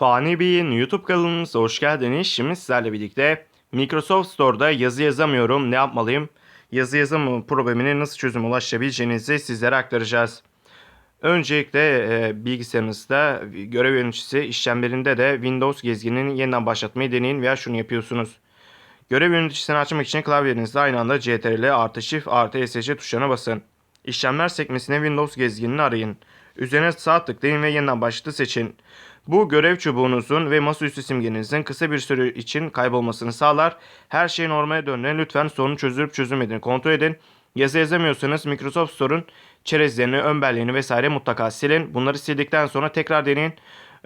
Fani Bey'in YouTube kanalımıza hoş geldiniz. Şimdi sizlerle birlikte Microsoft Store'da yazı yazamıyorum ne yapmalıyım? Yazı yazamama problemine nasıl çözüm ulaşabileceğinizi sizlere aktaracağız. Öncelikle e, bilgisayarınızda görev yöneticisi işlemlerinde de Windows gezginini yeniden başlatmayı deneyin veya şunu yapıyorsunuz. Görev yöneticisini açmak için klavyenizde aynı anda CTRL artı Shift artı ESC tuşlarına basın. İşlemler sekmesine Windows gezginini arayın. Üzerine sağ tıklayın ve yeniden başlatı seçin. Bu görev çubuğunuzun ve masaüstü simgenizin kısa bir süre için kaybolmasını sağlar. Her şey normale döndüğünde lütfen sorunu çözülüp çözülmediğini kontrol edin. Yazı yazamıyorsanız Microsoft Store'un çerezlerini, ön belleğini vesaire mutlaka silin. Bunları sildikten sonra tekrar deneyin.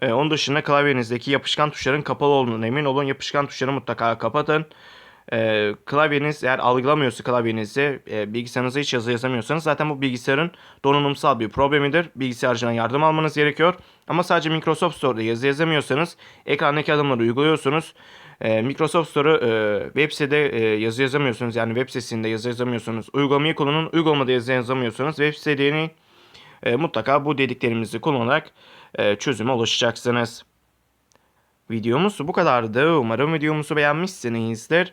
Ee, onun dışında klavyenizdeki yapışkan tuşların kapalı olduğuna emin olun. Yapışkan tuşları mutlaka kapatın. Ee, klavyeniz eğer algılamıyorsa klavyenizi e, bilgisayarınıza hiç yazı yazamıyorsanız zaten bu bilgisayarın donanımsal bir problemidir. Bilgisayarcıdan yardım almanız gerekiyor. Ama sadece Microsoft Store'da yazı yazamıyorsanız ekrandaki adımları uyguluyorsunuz. Ee, Microsoft Store'u e, web sitede e, yazı yazamıyorsunuz. Yani web sitesinde yazı yazamıyorsunuz. Uygulamayı kullanın. Uygulamada yazı yazamıyorsanız web sitelerini e, mutlaka bu dediklerimizi kullanarak e, çözüme ulaşacaksınız. Videomuz bu kadardı. Umarım videomuzu beğenmişsinizdir.